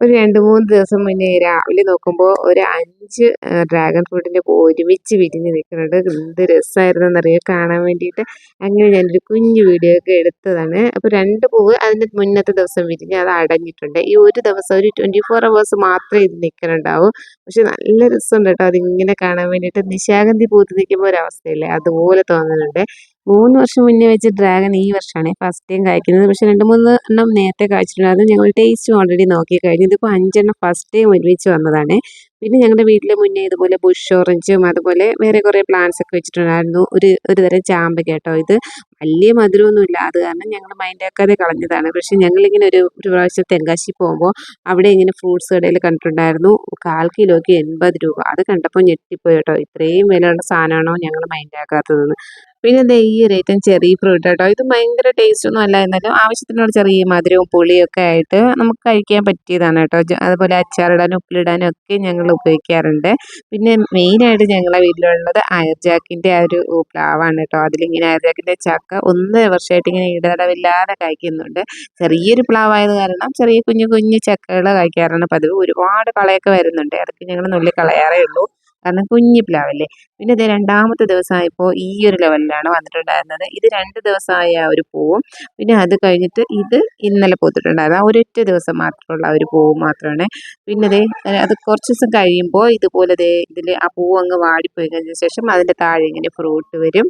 ഒരു രണ്ട് മൂന്ന് ദിവസം മുന്നേ രാവിലെ നോക്കുമ്പോൾ ഒരു അഞ്ച് ഡ്രാഗൺ ഫ്രൂട്ടിന്റെ പൂ ഒരുമിച്ച് വിരിഞ്ഞ് നിൽക്കുന്നുണ്ട് എന്ത് രസമായിരുന്നെന്നറിയാം കാണാൻ വേണ്ടിയിട്ട്. അങ്ങനെ ഞാനൊരു കുഞ്ഞു വീഡിയോ ഒക്കെ എടുത്തതാണ്. അപ്പോൾ രണ്ട് പൂവ് അതിന്റെ മുന്നത്തെ ദിവസം വിരിഞ്ഞ് അത് അടഞ്ഞിട്ടുണ്ട്. ഈ ഒരു ദിവസം ഒരു ട്വന്റി ഫോർ അവേഴ്സ് മാത്രമേ ഇത് നിൽക്കുന്നുണ്ടാവൂ. പക്ഷെ നല്ല രസമുണ്ട് കേട്ടോ. അതിങ്ങനെ കാണാൻ വേണ്ടിയിട്ട് നിശാഗന്ധി പൂത്ത് നിൽക്കുമ്പോൾ ഒരവസ്ഥയില്ലേ അതുപോലെ തോന്നുന്നുണ്ട്. മൂന്ന് വർഷം മുന്നേ വെച്ച് ഡ്രാഗൺ ഈ വർഷമാണ് ഫസ്റ്റ് ടൈം കഴിക്കുന്നത് പക്ഷെ രണ്ട് മൂന്ന് എണ്ണം നേരത്തെ കഴിച്ചിട്ടുണ്ട് അത് ഞങ്ങൾ ടേസ്റ്റ് ഓൾറെഡി നോക്കി കഴിഞ്ഞു. ഇതിപ്പോൾ അഞ്ചെണ്ണം ഫസ്റ്റ് ടൈം ഒരുമിച്ച് വന്നതാണ്. പിന്നെ ഞങ്ങളുടെ വീട്ടിലെ മുന്നേ ഇതുപോലെ ബുഷ് ഓറഞ്ചും അതുപോലെ വേറെ കുറേ പ്ലാന്റ്സ് ഒക്കെ വെച്ചിട്ടുണ്ടായിരുന്നു. ഒരു ഒരു തരം ചാമ്പ കേട്ടോ ഇത്. വലിയ മധുരമൊന്നുമില്ല. അത് കാരണം ഞങ്ങൾ മൈൻഡാക്കാതെ കളഞ്ഞതാണ്. പക്ഷെ ഞങ്ങളിങ്ങനെ ഒരു ഒരു പ്രാവശ്യം തെങ്കാശി പോകുമ്പോൾ അവിടെ ഇങ്ങനെ ഫ്രൂട്ട്സ് കടയിൽ കണ്ടിട്ടുണ്ടായിരുന്നു. കാൽ കിലോയ്ക്ക് എൺപത് രൂപ. അത് കണ്ടപ്പോൾ ഞെട്ടിപ്പോയി കേട്ടോ. ഇത്രയും വിലയുള്ള സാധനമാണോ ഞങ്ങൾ മൈൻഡാക്കാത്തതെന്ന് പിന്നെ എന്താ ഈ ഒരു ഐറ്റം ചെറിയ ഫ്രൂട്ട് കേട്ടോ. ഇത് ഭയങ്കര ടേസ്റ്റ് ഒന്നും അല്ല. എന്നാലും ആവശ്യത്തിനോട് ചെറിയ മധുരവും പുളിയൊക്കെ ആയിട്ട് നമുക്ക് കഴിക്കാൻ പറ്റിയതാണ് കേട്ടോ. അതുപോലെ അച്ചാറിടാനും ഉപ്പിലിടാനും ഒക്കെ ഞങ്ങൾ ഉപയോഗിക്കാറുണ്ട്. പിന്നെ മെയിനായിട്ട് ഞങ്ങളെ വീട്ടിലുള്ളത് അയർജാക്കിന്റെ ആ ഒരു പ്ലാവാണ് കേട്ടോ. അതിലിങ്ങനെ അയർജാക്കിന്റെ ചക്ക ഒന്നര വർഷമായിട്ട് ഇങ്ങനെ ഇടതടവില്ലാതെ കഴിക്കുന്നുണ്ട് ചെറിയൊരു പ്ലാവായത് കാരണം ചെറിയ കുഞ്ഞു കുഞ്ഞു ചക്കകൾ കഴിക്കാറാണ് പതിവ്. ഒരുപാട് കളയൊക്കെ വരുന്നുണ്ട്. ഇടയ്ക്ക് ഞങ്ങൾ നുള്ളി കളയാറേ ഉള്ളൂ. കാരണം കുഞ്ഞി പ്ലാവല്ലേ പിന്നെ ഇത് രണ്ടാമത്തെ ദിവസമായപ്പോൾ ഈ ഒരു ലെവലിലാണ് വന്നിട്ടുണ്ടായിരുന്നത്. ഇത് രണ്ട് ദിവസമായ ഒരു പൂവും. പിന്നെ അത് കഴിഞ്ഞിട്ട് ഇത് ഇന്നലെ പൂത്തിട്ടുണ്ടായിരുന്നു. ആ ഒരൊറ്റ ദിവസം മാത്രമുള്ള ഒരു പൂവ് മാത്രമാണ്. പിന്നെ ദേ അത് കുറച്ച് ദിവസം കഴിയുമ്പോൾ ഇതുപോലെ ഇതിൽ ആ പൂവ് അങ്ങ് വാടിപ്പോയി കഴിഞ്ഞ ശേഷം അതിന്റെ താഴെ ഇങ്ങനെ ഫ്രൂട്ട് വരും.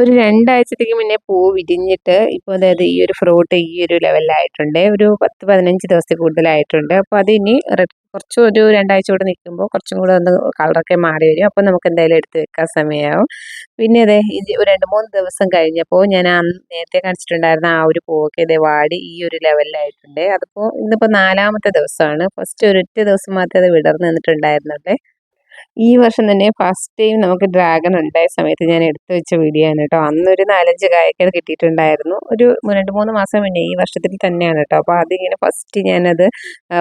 ഒരു രണ്ടാഴ്ചത്തേക്ക് മുന്നേ പൂ വിരിഞ്ഞിട്ട് ഇപ്പോൾ അതായത് ഈ ഒരു ഫ്രൂട്ട് ഈ ഒരു ലെവലിലായിട്ടുണ്ട്. ഒരു പത്ത് പതിനഞ്ച് ദിവസത്തിൽ കൂടുതലായിട്ടുണ്ട്. അപ്പോൾ അതിനി കുറച്ച് ഒരു രണ്ടാഴ്ച കൂടെ നിൽക്കുമ്പോൾ കുറച്ചും കൂടെ ഒന്ന് കളറൊക്കെ മാറി വരും. അപ്പോൾ നമുക്ക് എന്തായാലും എടുത്ത് വെക്കാൻ സമയമാവും പിന്നെ അതെ ഇത് രണ്ട് മൂന്ന് ദിവസം കഴിഞ്ഞപ്പോൾ ഞാൻ നേരത്തെ കാണിച്ചിട്ടുണ്ടായിരുന്ന ആ ഒരു പൂവൊക്കെ ഇതേ വാടി ഈ ഒരു ലെവലിലായിട്ടുണ്ട്. അതിപ്പോൾ ഇന്നിപ്പോൾ നാലാമത്തെ ദിവസമാണ്. ഫസ്റ്റ് ഒരൊറ്റ ദിവസം മാത്രമേ അത് വിടർന്ന് നിന്നിട്ടുണ്ടായിരുന്നുള്ളേ. ഈ വർഷം തന്നെ ഫസ്റ്റ് ടൈം നമുക്ക് ഡ്രാഗൺ ഉണ്ടായ സമയത്ത് ഞാൻ എടുത്തു വെച്ച വീഡിയോ ആണ് കേട്ടോ. അന്നൊരു നാലഞ്ച് കായൊക്കെ കിട്ടിയിട്ടുണ്ടായിരുന്നു. ഒരു രണ്ട് മൂന്ന് മാസം മുന്നേ ഈ വർഷത്തിൽ തന്നെയാണ് കേട്ടോ. അപ്പോൾ അതിങ്ങനെ ഫസ്റ്റ് ഞാനത്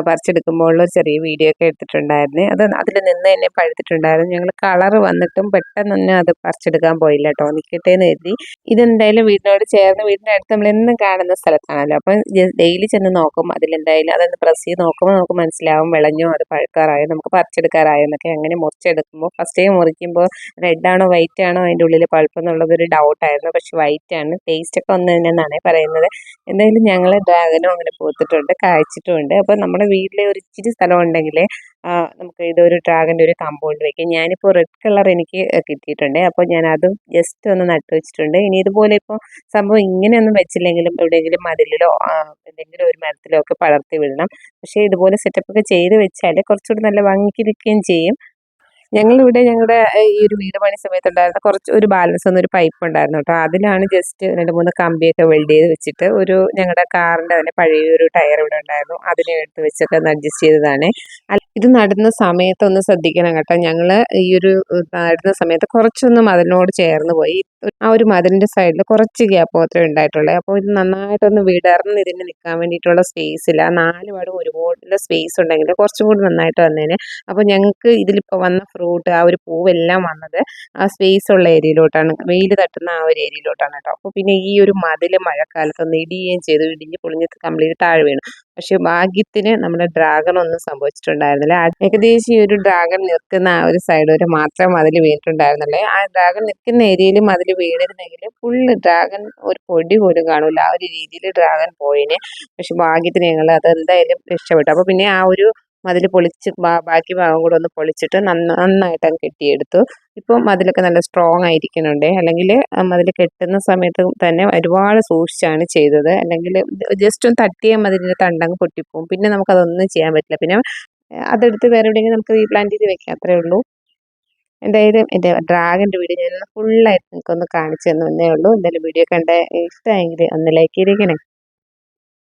പറിച്ചെടുക്കുമ്പോൾ ഒരു ചെറിയ വീഡിയോ ഒക്കെ എടുത്തിട്ടുണ്ടായിരുന്നു. അത് അതിൽ നിന്ന് തന്നെ പഴുത്തിട്ടുണ്ടായിരുന്നു. ഞങ്ങൾ കളർ വന്നിട്ടും പെട്ടെന്ന് തന്നെ അത് പറിച്ചെടുക്കാൻ പോയില്ല കേട്ടോ. നിൽക്കട്ടെ എന്ന് കരുതി. ഇതെന്തായാലും വീടിനോട് ചേർന്ന് വീടിന്റെ അടുത്ത് നമ്മൾ എന്നും കാണുന്ന സ്ഥലത്താണല്ലോ. അപ്പം ഡെയിലി ചെന്ന് നോക്കും അതിലെന്തായാലും അതൊന്ന് പ്രസ് ചെയ്ത് നോക്കുമ്പോൾ നമുക്ക് മനസ്സിലാവും വിളഞ്ഞോ അത് പഴുക്കാറായോ നമുക്ക് പറിച്ചെടുക്കാറായോ എന്നൊക്കെ. അങ്ങനെ മുറിച്ചെടുക്കുമ്പോൾ ഫസ്റ്റ് ടൈം മുറിക്കുമ്പോൾ റെഡ് ആണോ വൈറ്റ് ആണോ അതിന്റെ ഉള്ളിൽ പൾപ്പ് എന്നുള്ളത് ഒരു ഡൗട്ടായിരുന്നു പക്ഷെ വൈറ്റ് ആണ്. ടേസ്റ്റ് ഒക്കെ ഒന്ന് തന്നെയാണ് പറയുന്നത്. എന്തായാലും ഞങ്ങൾ ഡ്രാഗനും അങ്ങനെ പൂത്തിട്ടുണ്ട് കായ്ച്ചിട്ടുമുണ്ട്. അപ്പോൾ നമ്മുടെ വീട്ടിലെ ഒരു ഇച്ചിരി സ്ഥലം ഉണ്ടെങ്കിൽ നമുക്ക് ഇതൊരു ഡ്രാഗന്റെ ഒരു കമ്പൗണ്ട് വയ്ക്കാം ഞാനിപ്പോൾ റെഡ് കളർ എനിക്ക് കിട്ടിയിട്ടുണ്ട്. അപ്പോൾ ഞാൻ അതും ജസ്റ്റ് ഒന്ന് നട്ടു വെച്ചിട്ടുണ്ട്. ഇനി ഇതുപോലെ ഇപ്പോൾ സംഭവം ഇങ്ങനെയൊന്നും വെച്ചില്ലെങ്കിലും എവിടെയെങ്കിലും മതിലിലോ എന്തെങ്കിലും ഒരു മരത്തിലോ ഒക്കെ പടർത്തി വിടണം. പക്ഷേ ഇതുപോലെ സെറ്റപ്പ് ഒക്കെ ചെയ്ത് വെച്ചാൽ കുറച്ചുകൂടി നല്ല ഭംഗിക്കിരിക്കുകയും ചെയ്യും. ഞങ്ങളിവിടെ ഞങ്ങളുടെ ഈ ഒരു വീട് പണി സമയത്തുണ്ടായിരുന്ന കുറച്ച് ഒരു ബാലൻസ് വന്ന ഒരു പൈപ്പ് ഉണ്ടായിരുന്നു കേട്ടോ അതിലാണ് ജസ്റ്റ് രണ്ട് മൂന്ന് കമ്പിയൊക്കെ വെൽഡ് ചെയ്ത് വെച്ചിട്ട് ഒരു ഞങ്ങളുടെ കാറിന്റെ തന്നെ പഴയ ഒരു ടയർ ഇവിടെ ഉണ്ടായിരുന്നു. അതിനെ എടുത്ത് വെച്ചൊക്കെ ഒന്ന് അഡ്ജസ്റ്റ് ചെയ്തതാണ്. ഇത് നടുന്ന സമയത്തൊന്ന് ശ്രദ്ധിക്കണം കേട്ടോ. ഞങ്ങൾ ഈ ഒരു നടുന്ന സമയത്ത് കുറച്ചൊന്നും അതിനോട് ചേർന്ന് പോയി. ആ ഒരു മതിലിന്റെ സൈഡിൽ കുറച്ച് ഗ്യാപ്പ് മാത്രമേ ഉണ്ടായിട്ടുള്ളൂ. അപ്പോൾ ഇത് നന്നായിട്ടൊന്ന് വിടർന്ന് ഇതിന് നിൽക്കാൻ വേണ്ടിയിട്ടുള്ള സ്പേസ് ഇല്ല. നാല് പാടും ഒരുപാടുള്ള സ്പേസ് ഉണ്ടെങ്കിൽ കുറച്ചും കൂടി നന്നായിട്ട് വന്നേനെ. അപ്പോൾ ഞങ്ങൾക്ക് ഇതിലിപ്പോൾ വന്ന ഫ്രൂട്ട് ആ ഒരു പൂവെല്ലാം വന്നത് ആ സ്പേസ് ഉള്ള ഏരിയയിലോട്ടാണ് വെയിൽ തട്ടുന്ന ആ ഒരു ഏരിയയിലോട്ടാണ് കേട്ടോ അപ്പോൾ പിന്നെ ഈ ഒരു മതിൽ മഴക്കാലത്ത് ഒന്ന് ഇടിയുകയും ചെയ്തു ഇടിഞ്ഞ് പൊളിഞ്ഞ് കംപ്ലീറ്റ് താഴെ വീണു. പക്ഷെ ഭാഗ്യത്തിന് നമ്മുടെ ഡ്രാഗൺ ഒന്നും സംഭവിച്ചിട്ടുണ്ടായിരുന്നില്ല. ഏകദേശം ഈ ഒരു ഡ്രാഗൺ നിൽക്കുന്ന ആ ഒരു സൈഡ് വരെ മാത്രം മതിൽ വീണിട്ടുണ്ടായിരുന്നില്ലേ ആ ഡ്രാഗൺ നിൽക്കുന്ന ഏരിയയിൽ മതിൽ വീണിരുന്നെങ്കിൽ ഫുള്ള് ഡ്രാഗൺ ഒരു പൊടി പോലും കാണൂല. ആ ഒരു രീതിയിൽ ഡ്രാഗൺ പോയിന്. പക്ഷെ ഭാഗ്യത്തിന് ഞങ്ങൾ അത് എന്തായാലും രക്ഷപ്പെട്ടു. അപ്പോൾ പിന്നെ ആ ഒരു മതിൽ പൊളിച്ച് ബാക്കി ഭാഗം കൂടെ ഒന്ന് പൊളിച്ചിട്ട് നന്നായിട്ട് അങ്ങ് കെട്ടിയെടുത്തു. ഇപ്പം മതിലൊക്കെ നല്ല സ്ട്രോങ് ആയിരിക്കുന്നുണ്ട്. അല്ലെങ്കിൽ മതിൽ കെട്ടുന്ന സമയത്ത് തന്നെ ഒരുപാട് സൂക്ഷിച്ചാണ് ചെയ്തത്. അല്ലെങ്കിൽ ജസ്റ്റ് ഒന്ന് തട്ടിയ മതിലിന്റെ തണ്ടങ്ങ് പൊട്ടിപ്പോവും. പിന്നെ നമുക്കതൊന്നും ചെയ്യാൻ പറ്റില്ല. പിന്നെ അതെടുത്ത് വേറെ എവിടെയെങ്കിലും നമുക്ക് റീപ്ലാന്റ് ചെയ്ത് വെക്കാം. അത്രേ ഉള്ളൂ. എന്തായാലും എന്റെ ഡ്രാഗന്റെ വീഡിയോ ഞാൻ ഫുള്ളായിട്ട് നിങ്ങൾക്കൊന്ന് കാണിച്ചു തന്നേ ഉള്ളൂ. എന്തായാലും വീഡിയോ കണ്ട ഇഷ്ടമായെങ്കിൽ ഒന്ന് ലൈക്ക് ചെയ്തേക്കണേ.